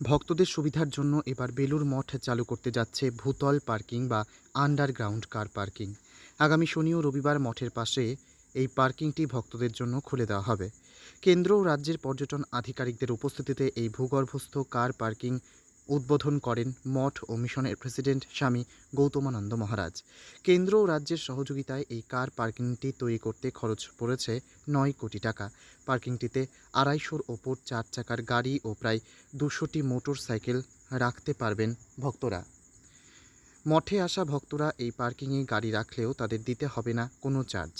ভক্তদের সুবিধার জন্য এবার বেলুর মঠ চালু করতে যাচ্ছে ভূতল পার্কিং বা আন্ডারগ্রাউন্ড কার পার্কিং। আগামী শনি ও রবিবার মঠের পাশে এই পার্কিংটি ভক্তদের জন্য খুলে দেওয়া হবে। কেন্দ্র ও রাজ্যের পর্যটন আধিকারিকদের উপস্থিতিতে এই ভূগর্ভস্থ কার পার্কিং উদ্বোধন করেন মঠ ও মিশনের প্রেসিডেন্ট স্বামী গৌতমানন্দ মহারাজ। কেন্দ্র ও রাজ্যের সহযোগিতায় এই কার পার্কিংটি তৈরি করতে খরচ পড়েছে নয় কোটি টাকা। পার্কিংটিতে আড়াইশোর ওপর চার চাকার গাড়ি ও প্রায় দুশোটি মোটর সাইকেল রাখতে পারবেন ভক্তরা। মঠে আসা ভক্তরা এই পার্কিংয়ে গাড়ি রাখলেও তাদের দিতে হবে না কোনো চার্জ।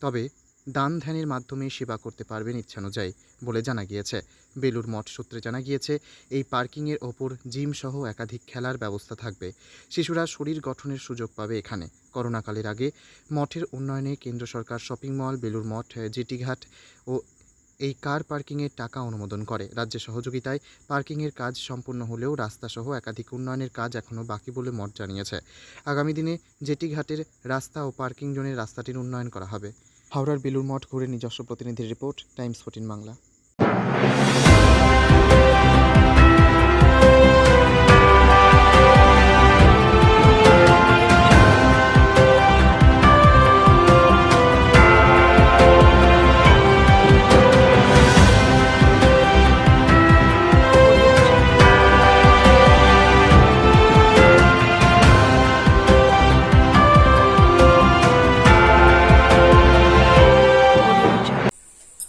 তবে দান ধ্যানের মাধ্যমে সেবা করতে পারবেন ইচ্ছানুযায়ী বলে জানা গিয়েছে। বেলুর মঠ সূত্রে জানা গিয়েছে, এই পার্কিংয়ের ওপর জিম সহ একাধিক খেলার ব্যবস্থা থাকবে। শিশুরা শরীর গঠনের সুযোগ পাবে এখানে। করোনাকালের আগে মঠের উন্নয়নে কেন্দ্র সরকার শপিং মল বেলুর মঠ, জিটিঘাট ও এই কার পার্কিংয়ের টাকা অনুমোদন করে। রাজ্যের সহযোগিতায় পার্কিংয়ের কাজ সম্পূর্ণ হলেও রাস্তাসহ একাধিক উন্নয়নের কাজ এখনও বাকি বলে মঠ জানিয়েছে। আগামী দিনে জেটিঘাটের রাস্তা ও পার্কিং জোনের রাস্তাটির উন্নয়ন করা হবে। হাওড়ার বেলুর মঠ ঘুরে নিজস্ব প্রতিনিধির রিপোর্ট টাইমস ফোর্টিন বাংলা।